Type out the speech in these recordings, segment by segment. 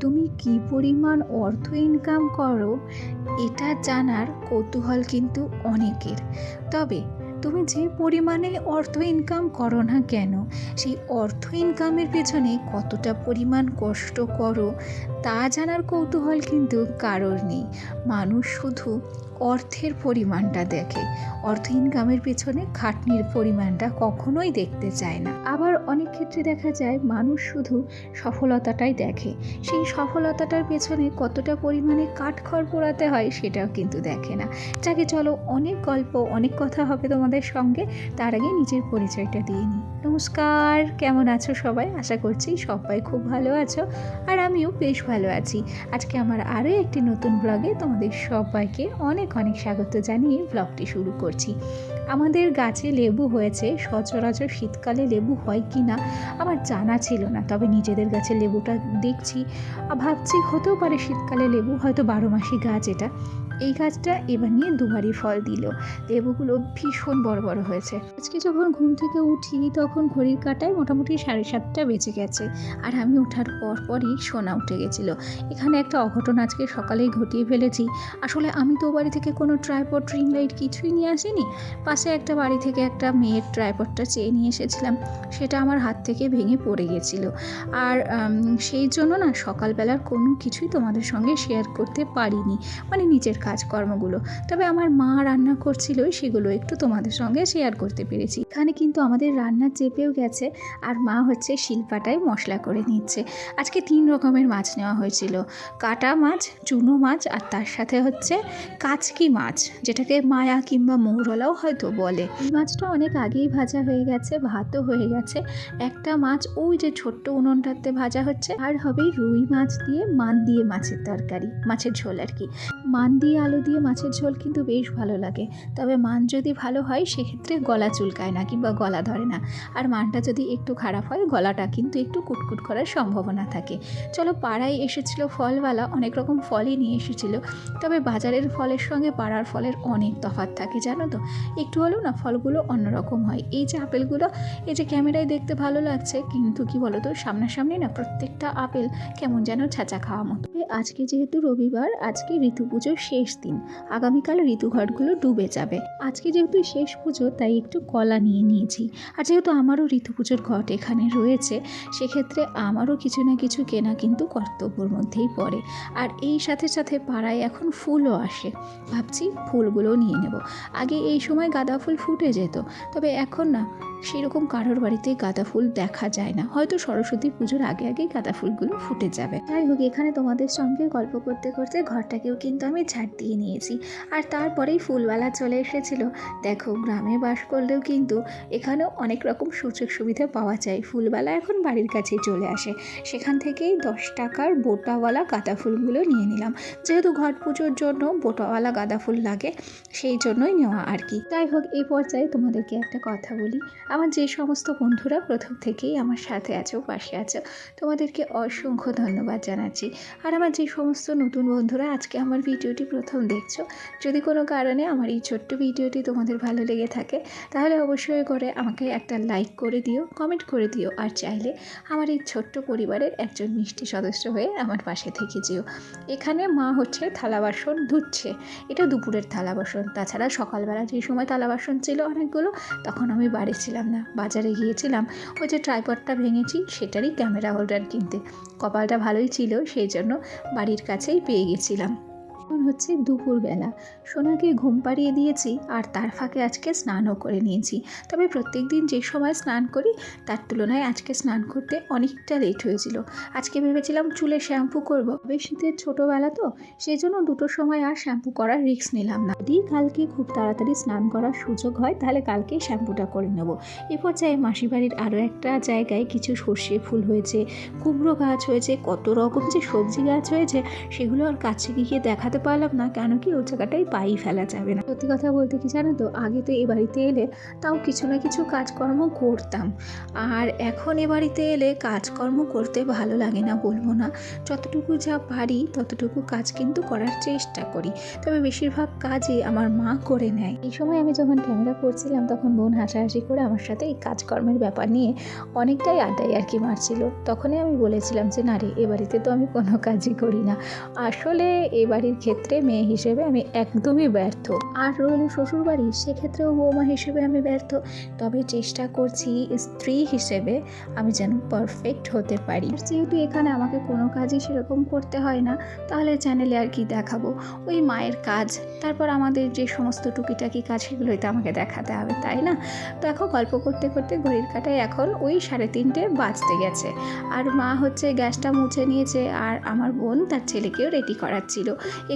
তুমি কি পরিমাণ অর্থ ইনকাম করো, এটা জানার কৌতূহল কিন্তু অনেকের। তবে তুমি যে পরিমাণে অর্থ ইনকাম করো না কেন, সেই অর্থ ইনকামের পেছনে কতটা পরিমাণ কষ্ট করো, তা জানার কৌতূহল কিন্তু কারোর নেই। মানুষ শুধু অর্থের পরিমাণটা দেখে। অর্থ ইনকামের পেছনে খাটনির পরিমাণটা কখনোই দেখতে চায় না। আবার অনেক ক্ষেত্রে দেখা যায়, মানুষ শুধু সফলতাটাই দেখে। সেই সফলতাটার পেছনে কতটা পরিমাণে কাঠখড় পোড়াতে হয় সেটাও কিন্তু দেখে না। যাকে চলো, অনেক গল্প, অনেক কথা হবে তোমাদের সঙ্গে। তার আগে নিজের পরিচয়টা দিয়ে নিই। নমস্কার, কেমন আছো সবাই? আশা করছি সবাই খুব ভালো আছো আর আমিও বেশ ভালো আছি। আজকে আমার আরও একটি নতুন ব্লগে তোমাদের সবাইকে অনেক অনেক স্বাগত জানিয়ে ব্লগটি শুরু করছি। আমাদের গাছে লেবু হয়েছে, সচরাচর শীতকালে লেবু হয় কি না আমার জানা ছিল না। তবে নিজেদের গাছে লেবুটা দেখছি। ভাবছি হতেও পারে শীতকালে লেবু হয়তো বারো মাসি গাছ এটা। এই গাছটা এবার নিয়ে দুবারই ফল দিল। লেবুগুলো ভীষণ বড় বড় হয়েছে। আজকে যখন ঘুম থেকে উঠি তখন ঘড়ির কাটায় মোটামুটি সাড়ে সাতটা বেজে গেছে। আর আমি ওঠার পর পরই সোনা উঠে গেছিল। এখানে একটা অঘটন আজকে সকালেই ঘটিয়ে ফেলেছি। আসলে আমি তো বাড়ি থেকে কোনো ট্রাইপড রিং লাইট কিছুই নিয়ে আসিনি। পাশে একটা বাড়ি থেকে একটা মেয়ের ট্রাইপডটা চেয়ে নিয়ে এসেছিলাম। সেটা আমার হাত থেকে ভেঙে পড়ে গেছিল আর সেই জন্য না সকালবেলার কোনো কিছুই তোমাদের সঙ্গে শেয়ার করতে পারিনি মানে নিজের কাজকর্মগুলো। তবে আমার মা রান্না করছিল সেগুলো একটু তোমাদের সঙ্গে শেয়ার করতে পেরেছি। এখানে কিন্তু আমাদের রান্না চেপেও গেছে আর মা হচ্ছে শিল্পাটায় মশলা করে নিচ্ছে। আজকে তিন রকমের মাছ নেওয়া হয়েছিল। কাটা মাছ, চুনো মাছ আর তার সাথে হচ্ছে কাচকি মাছ, যেটাকে মায়া কিংবা মৌরলাও হয়তো বলে। এই মাছটা অনেক আগেই ভাজা হয়ে গেছে, ভাতও হয়ে গেছে। একটা মাছ ওই যে ছোট্ট উনুনটাতে ভাজা হচ্ছে, আর হবে রুই মাছ দিয়ে মান দিয়ে মাছের তরকারি, মাছের ঝোল আর কি। মান দিয়ে আলু দিয়ে মাছের ঝোল কিন্তু বেশ ভালো লাগে। তবে মান যদি ভালো হয়, সেক্ষেত্রে গলা চুলকায় না। কিংবা গলা ধরে না। আর মানটা যদি একটু খারাপ হয়, গলাটা কিন্তু একটু কুটকুট করার সম্ভাবনা থাকে। চলো, পাড়ায় এসেছিল ফলওয়ালা, অনেক রকম ফলই নিয়ে এসেছিল। তবে বাজারের ফলের সঙ্গে পাড়ার ফলের অনেক তফাৎ থাকে, জানো তো? একটু হলেও না, ফলগুলো অন্যরকম হয়। এই যে আপেলগুলো, এই যে ক্যামেরায় দেখতে ভালো লাগছে, কিন্তু কি বলো তো সামনাসামনি না, প্রত্যেকটা আপেল কেমন যেন ছাঁচা খাওয়া মতো। আজকে যেহেতু রবিবার, আজকে ঋতু পুজোর শেষ দিন। আগামীকাল ঋতুঘটগুলো ডুবে যাবে। আজকে যেহেতু শেষ পুজো, তাই একটু কলা নিয়ে নিয়েছি। আর যেহেতু আমারও ঋতু পুজোর ঘট এখানে রয়েছে, সেক্ষেত্রে আমারও কিছু না কিছু কেনা কিন্তু কর্তব্যর মধ্যেই পড়ে। আর এই সাথে সাথে পাড়ায় এখন ফুলও আসে। ভাবছি ফুলগুলো নিয়ে নেব। আগে এই সময় গাঁদা ফুল ফুটে যেত, তবে এখন না সেরকম কারোর বাড়িতে গাঁদা ফুল দেখা যায় না। হয়তো সরস্বতী পুজোর আগে আগেই গাঁদা ফুলগুলো ফুটে যাবে। যাই হোক, এখানে তোমাদের সঙ্গে গল্প করতে করতে ঘরটাকেও কিন্তু আমি ঝাড় দিয়ে নিয়েছি। আর তারপরেই ফুলওয়ালা চলে এসেছিল। দেখো, গ্রামে বাস করলেও কিন্তু এখানেও অনেক রকম সুযোগ সুবিধা পাওয়া যায়। ফুলওয়ালা এখন বাড়ির কাছেই চলে আসে। সেখান থেকেই দশ টাকার বোটাওয়ালা গাঁদা ফুলগুলো নিয়ে নিলাম। যেহেতু ঘট পুজোর জন্য বোটাওয়ালা গাঁদা ফুল লাগে, সেই জন্যই নেওয়া আর কি। যাই হোক, এই পর্যায়ে তোমাদেরকে একটা কথা বলি। আমার যে সমস্ত বন্ধুরা প্রথম থেকেই আমার সাথে আছো, পাশে আছো, তোমাদেরকে অসংখ্য ধন্যবাদ জানাচ্ছি। আর আমার যে সমস্ত নতুন বন্ধুরা আজকে আমার ভিডিওটি প্রথম দেখছ, যদি কোনো কারণে আমার এই ছোট্ট ভিডিওটি তোমাদের ভালো লেগে থাকে, তাহলে অবশ্যই করে আমাকে একটা লাইক করে দিও কমেন্ট করে দিও, আর চাইলে আমার এই ছোট্ট পরিবারের একজন মিষ্টি সদস্য হয়ে আমার পাশে থেকে যেও। এখানে মা হচ্ছে থালা বাসন ধুচ্ছে, এটা দুপুরের থালা বাসন। তাছাড়া সকালবেলা যে সময় থালা বাসন ছিল অনেকগুলো, তখন আমি বাড়ি ছিলাম। না। বাজারে গিয়েছিলাম, ওই যে ট্রাইপডটা ভেঙেছি, সেটারই ক্যামেরা হোল্ডার কিনতে। কপালটা ভালোই ছিল, সেই জন্য বাড়ির কাছেই পেয়ে গেছিলাম। এখন হচ্ছে দুপুরবেলা। সোনাকে ঘুম পাড়িয়ে দিয়েছি আর তার ফাঁকে আজকে স্নানও করে নিয়েছি। তবে প্রত্যেক দিন যে সময় স্নান করি, তার তুলনায় আজকে স্নান করতে অনেকটা লেট হয়েছিল। আজকে ভেবেছিলাম চুলে শ্যাম্পু করব। বেশ শীতের ছোটোবেলা তো সেই জন্য দুটো সময় আর শ্যাম্পু করার রিস্ক নিলাম না। যদি কালকে খুব তাড়াতাড়ি স্নান করার সুযোগ হয়, তাহলে কালকে শ্যাম্পুটা করে নেব। এ পর্যায়ে মাসি বাড়ির আরও একটা জায়গায় কিছু সর্ষে ফুল হয়েছে, কুমড়ো গাছ হয়েছে, কত রকম যে সবজি গাছ হয়েছে, সেগুলো আর কাছে গিয়ে দেখাতে পারলাম না, কেন কি ওই জায়গাটায় পাই ফেলা যাবে না। সত্যি কথা বলতে কি জানো তো, আগে তো এ বাড়িতে এলে তাও কিছু না কিছু কাজকর্ম করতাম। আর এখন এ বাড়িতে এলে কাজকর্ম করতে ভালো লাগে না বলব না। যতটুকু যা পারি, ততটুকু কাজ কিন্তু করার চেষ্টা করি। তবে বেশিরভাগ কাজই আমার মা করে নেয়। এই সময় আমি যখন ক্যামেরা করছিলাম, তখন বোন হাসাহাসি করে আমার সাথে এই কাজকর্মের ব্যাপার নিয়ে অনেকটাই আড্ডাই আর কি মারছিল। তখনই আমি বলেছিলাম যে, না রে, এ বাড়িতে তো আমি কোনো কাজই করি না। আসলে এ বাড়ির ক্ষেত্রে মেয়ে হিসেবে আমি একদমই ব্যর্থ। আর রইল শ্বশুর বাড়ি সেক্ষেত্রেও বৌমা হিসেবে আমি ব্যর্থ। তবে চেষ্টা করছি স্ত্রী হিসেবে আমি যেন পারফেক্ট হতে পারি। যেহেতু এখানে আমাকে কোনো কাজই সেরকম করতে হয় না, তাহলে চ্যানেলে আর কি দেখাবো? ওই মায়ের কাজ। তারপর আমাদের যে সমস্ত টুকিটাকি কাজ, সেগুলোই তো আমাকে দেখাতে হবে, তাই না? দেখো, গল্প করতে করতে ঘড়ির কাটায় এখন ওই সাড়ে তিনটে বাজতে গেছে। আর মা হচ্ছে গ্যাসটা মুছে নিয়েছে, আর আমার বোন তার ছেলেকেও রেডি করাচ্ছিল।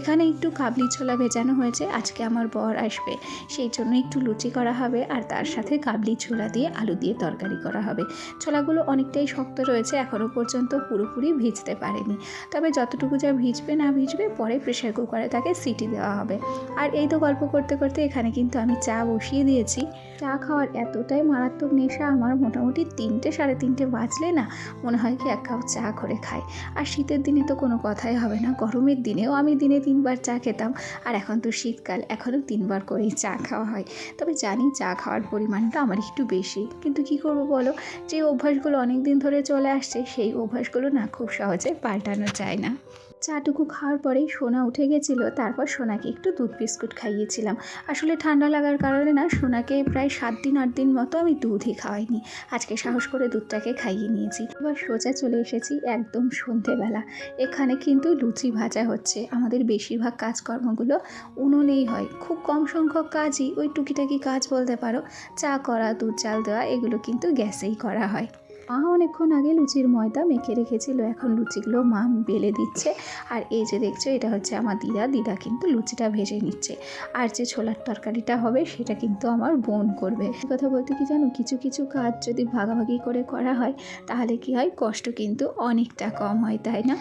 এখানে একটু কাবলি ছোলা ভেজানো হয়েছে, আজকে আমার বর আসবে। সেই জন্য একটু লুচি করা হবে আর তার সাথে কাবলি ছোলা দিয়ে আলু দিয়ে তরকারি করা হবে। ছোলাগুলো অনেকটাই শক্ত রয়েছে, এখনও পর্যন্ত পুরোপুরি ভিজতে পারেনি। তবে যতটুকু যা ভিজবে না ভিজবে, পরে প্রেশার কুকারে তাকে সিটি দেওয়া হবে। আর এই তো গল্প করতে করতে এখানে কিন্তু আমি চা বসিয়ে দিয়েছি। চা খাওয়ার এতটাই মারাত্মক নেশা আমার মোটামুটি তিনটে, সাড়ে তিনটে বাজলে না মনে হয় কি এক কাপ চা করে খাই। আর শীতের দিনে তো কোনো কথাই হবে না, গরমের দিনেও আমি দিনে তিনবার চা খেতাম। আর এখন তো শীতকাল, এখনও তিনবার করেই চা খাওয়া হয়। তবে জানি চা খাওয়ার পরিমাণটা আমার একটু বেশি। কিন্তু কি করব বলো? যে অভ্যাসগুলো অনেক দিন ধরে চলে আসছে, সেই অভ্যাসগুলো না খুব সহজে পাল্টানো যায় না। চাটুকু খাওয়ার পরেই সোনা উঠে গেছিল। তারপর সোনাকে একটু দুধ বিস্কুট খাইয়েছিলাম। আসলে ঠান্ডা লাগার কারণে না, সোনাকে প্রায় সাত দিন, আট দিন মতো আমি দুধই খাওয়াইনি। আজকে সাহস করে দুধটাকে খাইয়ে নিয়েছি। এবার সোজা চলে এসেছি একদম সন্ধেবেলা। এখানে কিন্তু লুচি ভাজা হচ্ছে। আমাদের বেশিরভাগ কাজকর্মগুলো উনুনেই হয়। খুব কম সংখ্যক কাজই ওই টুকিটাকি কাজ বলতে পারো। চা করা, দুধ, চাল দেওয়া, এগুলো কিন্তু গ্যাসেই করা হয়। মা অনেকক্ষণ আগে লুচির ময়দা মেখে রেখেছিল, এখন লুচিগুলো মা বেলে দিচ্ছে। আর এই যে দেখছ, এটা হচ্ছে আমার দিদা। দিদা কিন্তু লুচিটা ভেজে নিচ্ছে। আর যে ছোলার তরকারিটা হবে, সেটা কিন্তু আমার বোন করবে। কথা বলতে কি জানো, কিছু কিছু কাজ যদি ভাগাভাগি করে করা হয়, তাহলে কি হয়, কষ্ট কিন্তু অনেকটা কম হয়, তাই না?